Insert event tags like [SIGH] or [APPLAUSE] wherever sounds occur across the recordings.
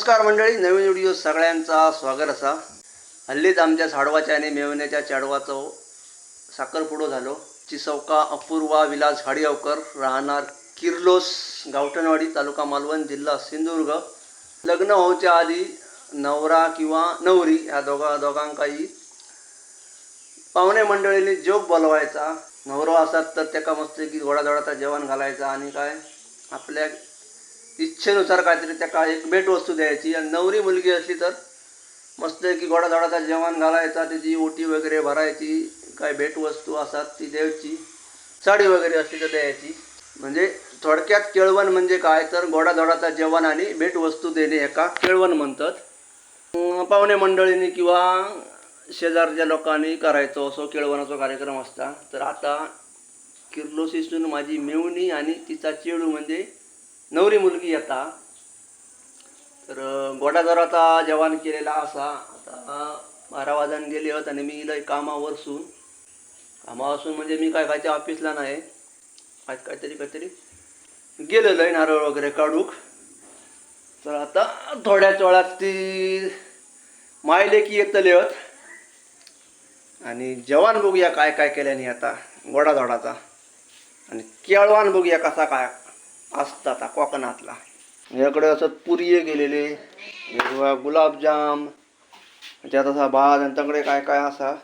नमस्कार मंडळी नवीन व्हिडिओ सगळ्यांचा स्वागत असा. हल्लीच आमच्या साडवाच्या आणि मेवण्याच्या चाडवाचो साखरपुडो झालो. चिसौका अपूर्वा विलास घाडियावकर राहणार किर्लोस गावठणवाडी तालुका मालवण जिल्हा सिंधुदुर्ग. लग्न होऊच्या आधी नवरा किंवा नवरी ह्या दोघा दोघांकाही पाहुणे मंडळीने जोग बोलवायचा. नवरो असतात तर त्याका मस्त की घोडाधोडाचा जेवण घालायचा आणि काय? आपल्या इच्छेनुसार काहीतरी त्याका एक भेटवस्तू द्यायची. आणि नवरी मुलगी असली तर मस्त की घोडाधोडाचा जेवण घालायचा त्याची ओटी वगैरे भरायची काय भेटवस्तू असतात ती द्यायची. साडी वगैरे असली तर द्यायची. म्हणजे थोडक्यात केळवण म्हणजे काय? तर घोडाधोडाचा जेवण आणि भेटवस्तू देणे एका केळवण म्हणतात. पाहुणे मंडळींनी किंवा शेजारच्या लोकांनी करायचो असो केळवणाचा कार्यक्रम असता. तर आता किर्लोसीसून माझी मेवणी आणि तिचा चेडू म्हणजे नवरी मुलगी येता तर गोडाधराचा जवान जेवण केलेला असा. आता बारा वाजून गेले होत आणि मी इला कामावरसून कामावरसून म्हणजे मी काय खायच्या ऑफिसला नाही. काय काहीतरी काहीतरी. गेलेलो आहे नारळ वगैरे काढूक. तर आता थोड्याच वेळात ती मायले की येतले होत. आणि जेवण बघूया काय काय केल्याने आता. गोडाधोडाचा आणि केळवान बघूया कसा काय असता आता कोकणातला. याकडे असं पुरिये गेलेले किंवा गुलाबजाम. त्यात असा भात आणि तकडे काय काय असा?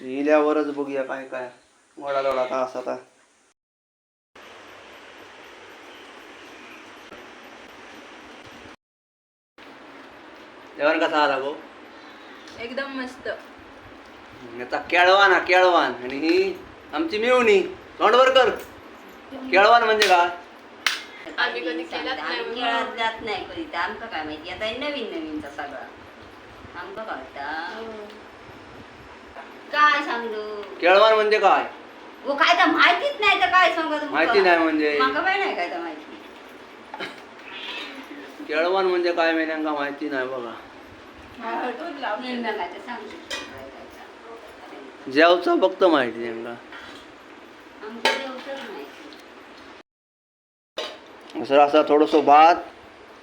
इल्यावरच बघूया काय काय. गोडाधोडाचा असा आता. जेवण कसा आला गो? एकदम मस्त. आता केळवान हा केळवान. आणि ही आमची मिळवणी तोंडवर कर. केळवान म्हणजे काय? आम्ही कधी केलाच नाही आम्ही खेळात जात नाही कधी ते आमका काय माहिती? आता हे नवीन नवीनचा सगळा. आमका कळता काय सांगू? केळवान म्हणजे काय? वो काय तर माहितीच नाही तर काय सांगू तुमका? माहिती नाही म्हणजे? माका नाही काय तर माहिती. केळवान म्हणजे काय माहिती नाही बघा. काय तर सांगू तर. जेवचा फक्त माहिती आमच्या माहिती सर असा थोडंसं भात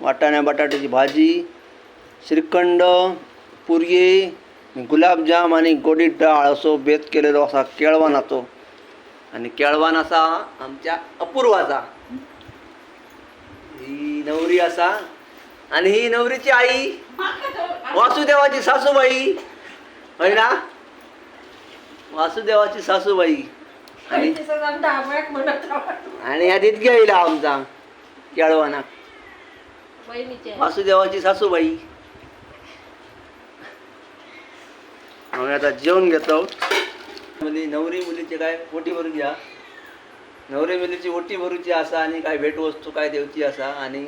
वाटाण्या बटाट्याची भाजी श्रीखंड पुरये गुलाबजाम आणि गोडी डाळ असो बेत केलेलो असा केळवान असतो. आणि केळवान असा आमच्या अपूर्वाचा. ही नवरी असा आणि ही नवरीची आई वासुदेवाची सासूबाई. होय ना? वासुदेवाची सासूबाई. आणि आणि तितक्या येईल आमचा. केळवाना वासुदेवाची सासूबाई. आम्ही आता जेवण घेतो. मुली नवरी मुलीचे काय ओटी भरूची हा नवरी मुलीची ओटी भरूची असा आणि काय भेटवस्तू काय देवची असा आणि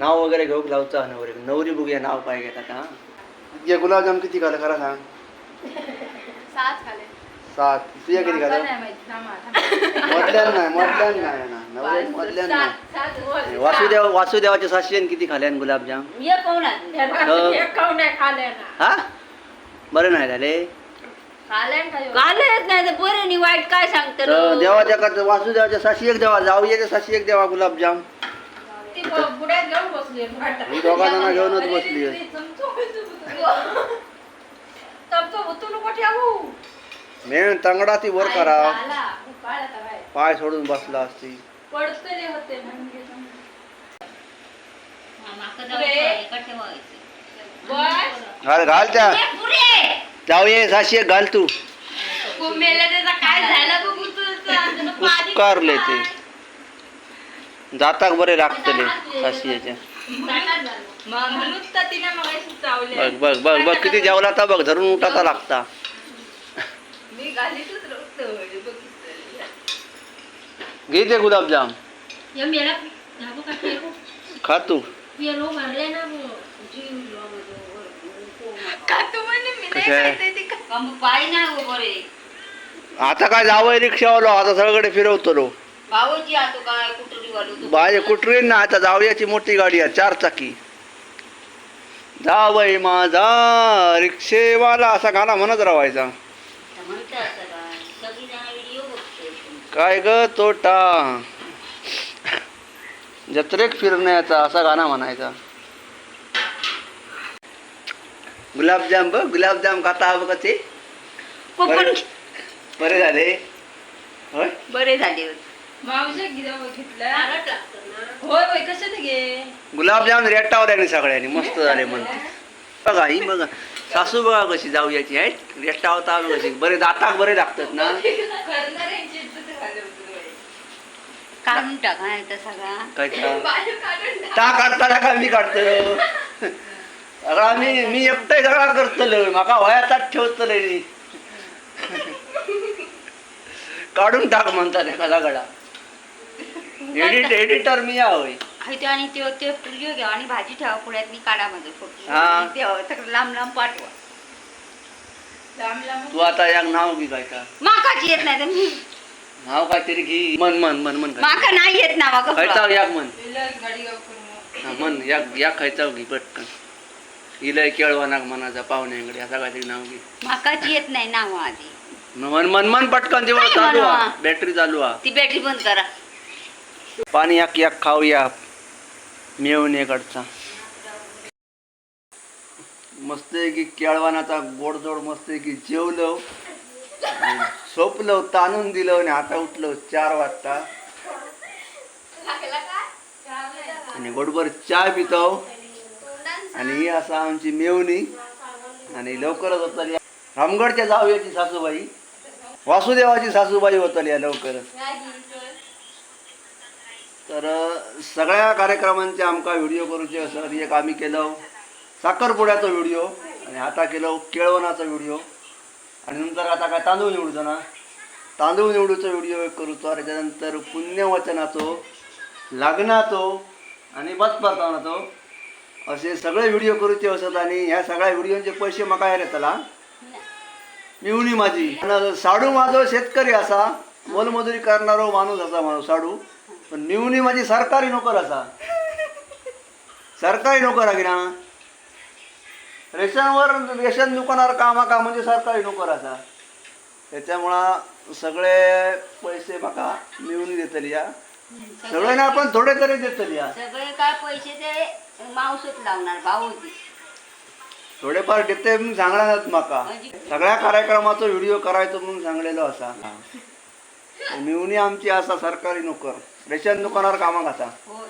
नाव वगैरे घेऊक लावचा नवरी. नवरी बघूया नाव काय घेतात हा. गुलाबजाम किती खाल्लं खरं सांग? सात तुझ्या किती खाल्लं नाही माहीत. थांबा, थांबा. मधल्यान नाही मधल्यान नाही ना मधल्यान नाही सात, सात, वर. वासुदेव वासुदेवाच्या सासऱ्यान किती खाल्यान गुलाबजाम ये कोण आहे? त्यांना एक खाऊ नाही खाले ना हा बरं नाही झाले खाले ना काही. कालच नाही तर बरं नाही वाईट काय सांगतं तर रो? देवाच्या करता वासुदेवाच्या साशी एक देवा जाऊयाच्या साशी एक देवा गुलाबजाम ती ब- बुड्यात घेऊन बसली आहे वाटा. दोघा जण घेऊनच बसली आहे. चमचो, चमचो. नको ठेवू. मेन तंगडा ती वर करा. पाय सोडून बसला असती. पडतले होते म्हणजे. जाऊ. घाल घाल त्या. ए, पुरे! जाऊये साशी घाल तू. उपकारले ते? जाताक बरे लागतले साशी याच्या? बघ बघ बघ बघ किती जेवला तर बघ धरून उठाचा लागता. मी रक्त बघितलं घे ते गुलाबजाम या मेला धाबो का पेरो खा तू. पेरो मारले ना वो. का तू म्हणे मी नाही कसं आहे? खायचंय ते का? का मग पाय नाही हो बरे. आता काय जावं रिक्षावालो? आता सगळीकडे फिरवतो रो भाऊची आतो काय कुठली वालू तू? बाय कुठरीन ना आता जावयाची मोठी गाडी आहे चार चाकी. जावय माझा रिक्षेवाला असा गाणं म्हणत राहायचा म्हणते असं काय सगळी जण व्हिडिओ बघते काय ग तोटा? जत्रेक फिरण्याचा असा गाणं म्हणायचा. गुलाबजाम बघ गुलाबजाम खाता बघ ते. कोकण बरे झाले. होय? बरे झाले होय होय गुलाबजाम रेटावर आहे सगळ्यांनी मस्त झाले म्हणते बघा ही बघा. सासू बघा कशी जाऊयाची आहे रेटावर तर कशी बरे दाताक बरे लागतात ना. [LAUGHS] काढून टाका नाही तर सगळा. काय का? टाक. ता काढताना का मी काढतो. सगळा मी मी एकटाय सगळा करतलो. माका वयातात ठेवतले काढून टाक म्हणतात एखादा गडा एडिट एडिटर मी या होय. आहे ते आणि ते ते व्हिडिओ घ्या आणि भाजी ठेवा पुढ्यात मी काढा माझं फोटो. हा. लांब लांब पाठवा. लांब लांब. तू आता या नाव घे काय का? माकाची येत नाही तर मी नाव काहीतरी घे. मन मन मन मन माका नाही येत ना माका खायचा याक मन. हा, मन या या खायचा घे पटकन. इलय केळवानाक मनाचा पाहुण्याकडे असा काहीतरी नाव घे. माकाची येत नाही नाव आधी. मन मन मन पटकन जेव्हा काय चालू? हा बॅटरी चालू हा ती बॅटरी बंद करा. पाणी याक याक खाऊया. मेवणेकडचा मस्त आहे की केळवानाचा गोडधोड मस्त आहे की जेवलो. झोपलो ताणून दिलं आणि आता उठलो चार वाजता. आणि गोडभर चहा पितो. आणि ही असा आमची मेवणी. आणि लवकरच होतली. रामगडच्या जाऊयाची सासूबाई. वासुदेवाची सासूबाई होतली या लवकरच. तर सगळ्या कार्यक्रमांचे आमकां व्हिडिओ करूचे असत एक आम्ही केलो. साखरपुड्याचो व्हिडिओ. आणि आता केलो केळवणाचो व्हिडिओ. आणि नंतर आता काय तांदूळ निवडूचो ना? तांदूळ निवडूचो व्हिडिओ करूचो करूचो त्याच्यानंतर पुण्यवचनाचो लग्नाचो आणि बचपतानाचो असे सगळे व्हिडिओ करूचे असत आणि ह्या सगळ्या व्हिडिओचे पैसे म्हाका हे येतला. मिवणी माझी. साडू माझो शेतकरी असा मोलमजुरी करणारो माणूस असा माणूस साडू. पण मिवणी माझी सरकारी नोकर असा. सरकारी नोकर आहे की ना? रेशनवर रेशन दुकानावर कामा का? म्हणजे सरकारी नोकर असा त्याच्यामुळं सगळे पैसे म्हाका मिळून देतली या. सगळे ना पण थोडे तरी देतली या. सगळे काय पैसे ते मावसच लावणार भाऊ थोडेफार देते म्हणून सांगणार म्हाका सगळ्या कार्यक्रमाचा व्हिडिओ करायचो म्हणून सांगलेलो असा. मिवणी आमची असा सरकारी नोकर. रेशन दुकानावर कामाक असा हो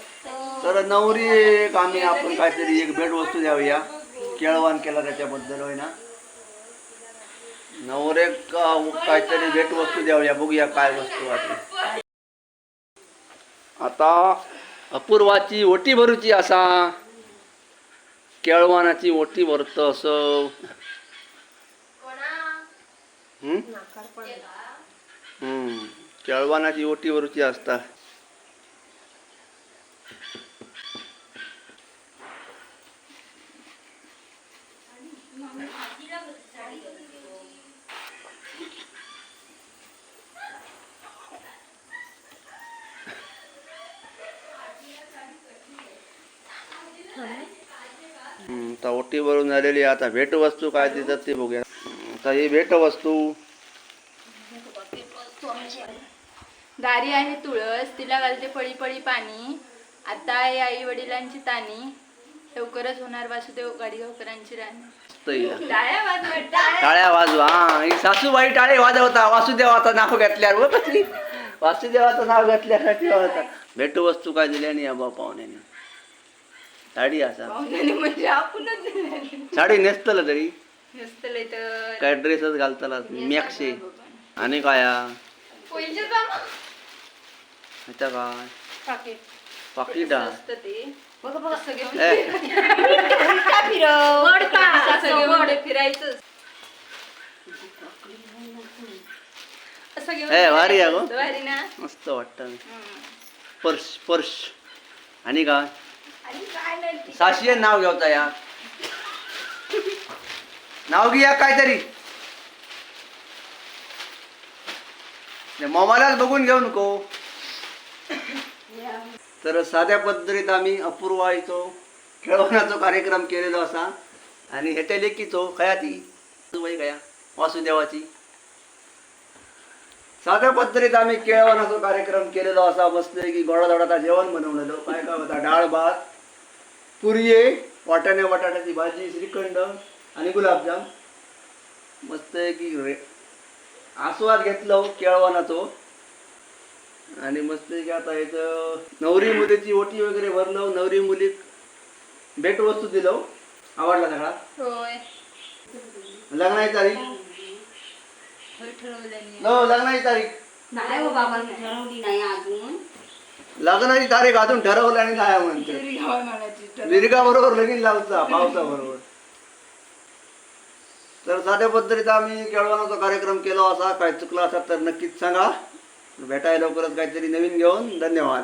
तर नवरी एक आम्ही आपण काहीतरी एक भेट वस्तू द्यावया केळवान केला त्याच्याबद्दल होय ना नवरे अं, काहीतरी भेट वस्तू द्यावया बघूया काय वस्तू आता अपूर्वाची ओटी भरूची असा केळवानाची ओटी भरत असं हम्म? हम्म. केळवानाची ओटी भरूची असता हम्म, आता ओटी भरून झालेली. आता भेटवस्तू काय देतात ते बघूया. आता ही भेटवस्तू. दारी आहे तुळस तिला घालते पळी पळी पाणी. आता आहे आई वडिलांची ताणी लवकरच होणार वासुदेव गाडीगावकरांची राणी. टाळ्या वाजवा, हा ही सासूबाई टाळे वाजवता. वासुदेवाचं नाव घेतल्यावर व कसली? वासुदेवाचं नाव घेतल्यासाठी होता भेटवस्तू काय दिली आणि या पाहुण्याने साडी असा. पाहुण्याने म्हणजे आपणच. साडी नेसतलं तरी. तर. काय ड्रेसच घालतला मॅक्से आणि काय? हा? जमा. ह्याच्या काय? पाकीट. पाकिट हा. असतं ते. बघा बघा. असं घेऊन ए, उलटा फिरव. भारी आहे गं. फिरायचं. भारी ना? मस्त वाटतं. हम्म. Purse purse. आणि काय? साशी काय नाव घेवता या. नाव घ्या काहीतरी. मोबाईलाच बघून घेऊ नको. तर साध्या पद्धतीत आम्ही अपूर्वायचो खेळवण्याचा कार्यक्रम केलेलो असा. आणि ह्याच्या लेखीचो खया ती खया वासुदेवाची. साध्या पद्धतीत आम्ही केळवणाचा कार्यक्रम केलेलो असा. बसले की गोडाधोडाचा जेवण बनवलेलो. काय काय होता? डाळ भात पुरये वाटाणे बटाट्याची भाजी श्रीखंड आणि गुलाबजाम. मस्त की रे. आस्वाद घेतलो केळवणाचो. आणि मस्त की आता याचं नवरी मुलीची ओटी वगैरे भरलो नवरी मुलीक भेटवस्तू दिलो आवडला सगळा? होय. लग्नाची तारीख? ठरवलं no, लग्नाची तारीख. नाही हो बाबा ठरवली नाही अजून. लग्नाची तारीख अजून ठरवलं आणि काय म्हणते. विरगा बरोबर लगीन पावसा बरोबर. तर साध्या पद्धतीत आम्ही केळवणाचा कार्यक्रम केला असा काय चुकला असा तर नक्कीच सांगा. भेटायला लवकरच काहीतरी नवीन घेऊन धन्यवाद.